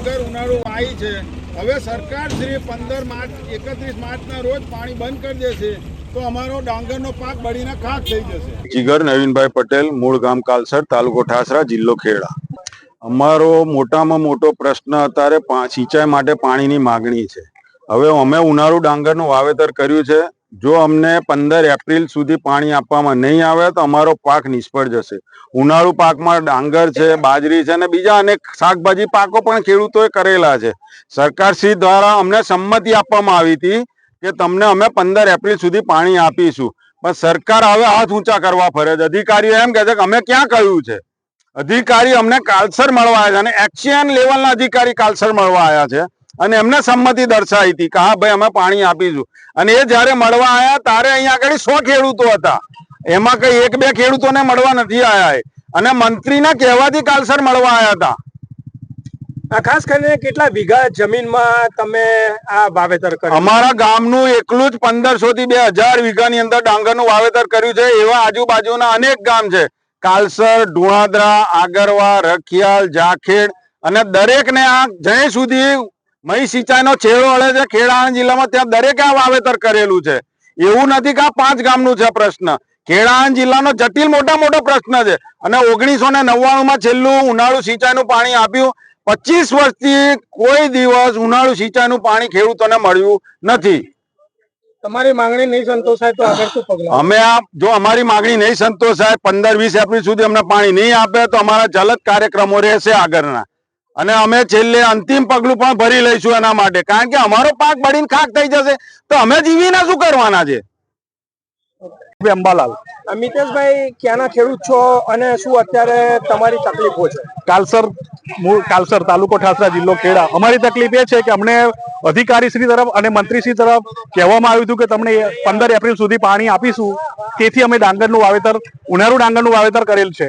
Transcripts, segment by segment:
ડાંગર ઉનાળો આવી છે. હવે સરકાર શ્રી પંદર માર્ચ, એકત્રીસ માર્ચના રોજ પાણી બંધ કરી દેશે તો અમારો ડાંગરનો પાક બળીને ખાક થઈ જશે. જીગર, નવીનભાઈ પટેલ, મૂળ ગામ કાલસર, તાલુકો ઠાસરા, જિલ્લો ખેડા. અમારો મોટામાં મોટો પ્રશ્ન અત્યારે સિંચાઈ માટે પાણીની માગણી છે. હવે અમે ઉનાળુ ડાંગરનું વાવેતર કર્યું છે. જો અમને પંદર એપ્રિલ સુધી પાણી આપવામાં નહીં આવે તો અમારો પાક નિષ્ફળ જશે. ઉનાળુ પાકમાં ડાંગર છે, બાજરી છે અને બીજા અનેક શાકભાજી પાકો પણ ખેડૂતોએ કરેલા છે. સરકારશ્રી દ્વારા અમને સંમતિ આપવામાં આવી હતી કે તમને અમે પંદર એપ્રિલ સુધી પાણી આપીશું. પણ સરકાર હવે હાથ ઊંચા કરવા ફરે છે. અધિકારીઓ એમ કહે છે કે અમે ક્યાં કહ્યું છે? અધિકારી અમને કાલસર મળવા આવ્યા છે અને એક્શન લેવલના અધિકારી કાલસર મળવા આવ્યા છે. અને એમને સંમતિ દર્શાવી હતી કે હા ભાઈ અમે પાણી આપીશું. અને એ જ્યારે મળવા આવ્યા ત્યારે અહીંયા આગળ સો ખેડૂતો હતા. એમાં કઈ એક બે ખેડૂતોને મળવા નથી આવ્યા. અને મંત્રીના કહેવાથી કાલસર મળવા આવ્યા હતા. ખાસ કરીને કેટલા વીઘા જમીનમાં તમે આ વાવેતર કર્યું? અમારા ગામનું એકલું જ પંદરસો થી બે હજાર વીઘાની અંદર ડાંગરનું વાવેતર કર્યું છે. એવા આજુબાજુના અનેક ગામ છે. કાલસર ઢુણાદરા આગરવા રખિયાલ જાખેડ અને દરેકને આ જ્યાં સુધી મહી સિંચાઈનો છેડો અડે છે ખેડાણા જિલ્લામાં ત્યાં દરેકે આ વાવેતર કરેલું છે. એવું નથી કે આ પાંચ ગામનું છે પ્રશ્ન. ખેડાણા જિલ્લાનો જટિલ મોટા મોટો પ્રશ્ન છે. અને ઓગણીસો ને નવ્વાણુંમાં છેલ્લું ઉનાળુ સિંચાઈનું પાણી આપ્યું. પચીસ વર્ષથી કોઈ દિવસ ઉનાળુ સિંચાઈનું પાણી ખેડૂતોને મળ્યું નથી. તમારી માંગણી નહીં સંતોષાય તો આગળ શું પગલાં? અમે આ જો અમારી માંગણી નહીં સંતોષાય પંદર વીસ એપ્રિલ સુધી અમને પાણી નહીં આપે તો અમારા જલદ કાર્યક્રમો રહેશે આગળના. અને અમે છેલ્લે અંતિમ પગલું પણ ભરી લઈશું એના માટે. કારણ કે અમારો પાક બળીને ખાક થઈ જશે. તો અમે જીવીને શું કરવાના છે? અંબાલાલ. મિતેશભાઈ ક્યાંના ખેડૂત છો અને શું અત્યારે તમારી તકલીફો છે? કાલસર મૂળ કાલસર તાલુકો ઠાસરા જિલ્લો ખેડા. અમારી તકલીફ એ છે કે અમને અધિકારી શ્રી તરફ અને મંત્રી શ્રી તરફ કહેવામાં આવ્યું હતું કે તમને પંદર એપ્રિલ સુધી પાણી આપીશું. તેથી અમે ડાંગરનું વાવેતર ઉનાળુ ડાંગરનું વાવેતર કરેલ છે.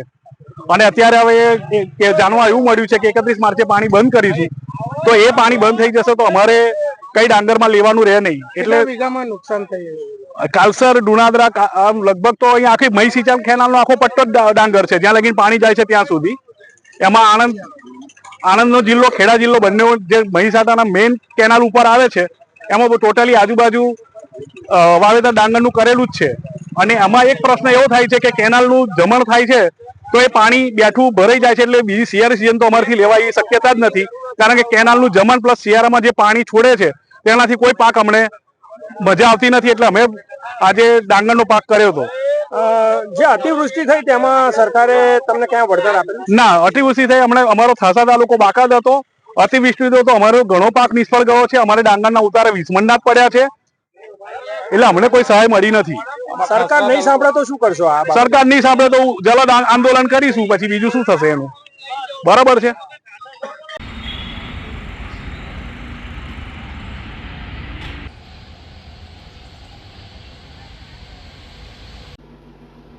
અને અત્યારે હવે કે જાણવા એવું મળ્યું છે કે એકત્રીસ માર્ચે પાણી બંધ કરીશું. તો એ પાણી બંધ થઈ જશે તો અમારે કઈ ડાંગરમાં લેવાનું રહે નહીં. એટલે વીઘામાં નુકસાન થઈ કાલસર ડુણાદરા આમ લગભગ તો અહીંયા આખી મહી સિંચાઈ કેનાલનો આખો પટ્ટો જ ડાંગર છે. જ્યાં લગીને પાણી જાય છે ત્યાં સુધી. એમાં આણંદ આણંદનો જિલ્લો ખેડા જિલ્લો બંને જે મહીસાગરના મેઇન કેનાલ ઉપર આવે છે એમાં ટોટલી આજુબાજુ વાવેતર ડાંગરનું કરેલું જ છે. અને એમાં એક પ્રશ્ન એવો થાય છે કે કેનાલનું જમણ થાય છે તો એ પાણી બેઠું ભરાઈ જાય છે એટલે બીજી શિયાળા સિઝન તો અમારથી લેવાય એ શક્યતા જ નથી. કારણ કે કેનાલનું જમણ પ્લસ શિયાળામાં જે પાણી છોડે છે તેનાથી કોઈ પાક અમને મજા આવતી નથી એટલે અમે આજે ડાંગરનો પાક કર્યો હતો. જે અતિવૃષ્ટિ થઈ તેમાં સરકારે તમને ક્યાં વળતર આપેલું ના અતિવૃષ્ટિ થઈ હમણાં અમારો થાસા તાલુકો બાકાત હતો. અતિવૃષ્ટિ તો અમારો ઘણો પાક નિષ્ફળ ગયો છે. અમારે ડાંગરના ઉતારે વીસમંડા જ પડ્યા છે. એટલે અમને કોઈ સહાય મળી નથી. સરકાર નહીં સાંભળે તો શું કરશો આ સરકાર નહીં સાંભળે તો જલદ આંદોલન કરીશું પછી બીજું શું થશે એનું? બરાબર છે?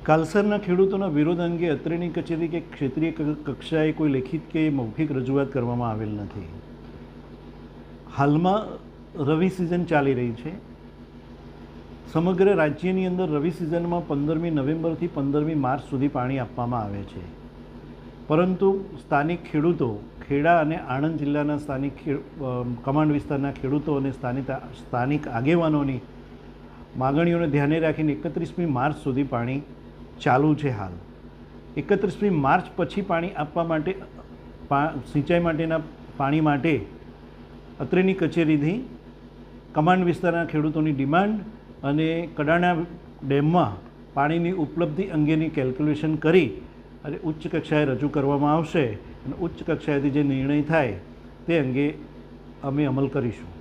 કાલસરના ખેડૂતોના વિરોધ અંગે અત્રેની કચેરી કે ક્ષેત્રીય કક્ષાએ કોઈ લેખિત કે મૌખિક રજૂઆત કરવામાં આવેલ નથી. હાલમાં રવિ સિઝન ચાલી રહી છે. સમગ્ર રાજ્યની અંદર રવિ સિઝનમાં પંદરમી નવેમ્બરથી પંદરમી માર્ચ સુધી પાણી આપવામાં આવે છે. પરંતુ સ્થાનિક ખેડૂતો, ખેડા અને આણંદ જિલ્લાના સ્થાનિક કમાન્ડ વિસ્તારના ખેડૂતો અને સ્થાનિક સ્થાનિક આગેવાનોની માગણીઓને ધ્યાને રાખીને એકત્રીસમી માર્ચ સુધી પાણી ચાલુ છે હાલ. એકત્રીસમી માર્ચ પછી પાણી આપવા માટે સિંચાઈ માટેના પાણી માટે અત્રેની કચેરીથી કમાન્ડ વિસ્તારના ખેડૂતોની ડિમાન્ડ અને કડાણા ડેમમાં પાણીની ઉપલબ્ધિ અંગેની કેલ્ક્યુલેશન કરી અને ઉચ્ચ કક્ષાએ રજૂ કરવામાં આવશે અને ઉચ્ચ કક્ષાએથી જે નિર્ણય થાય તે અંગે અમે અમલ કરીશું.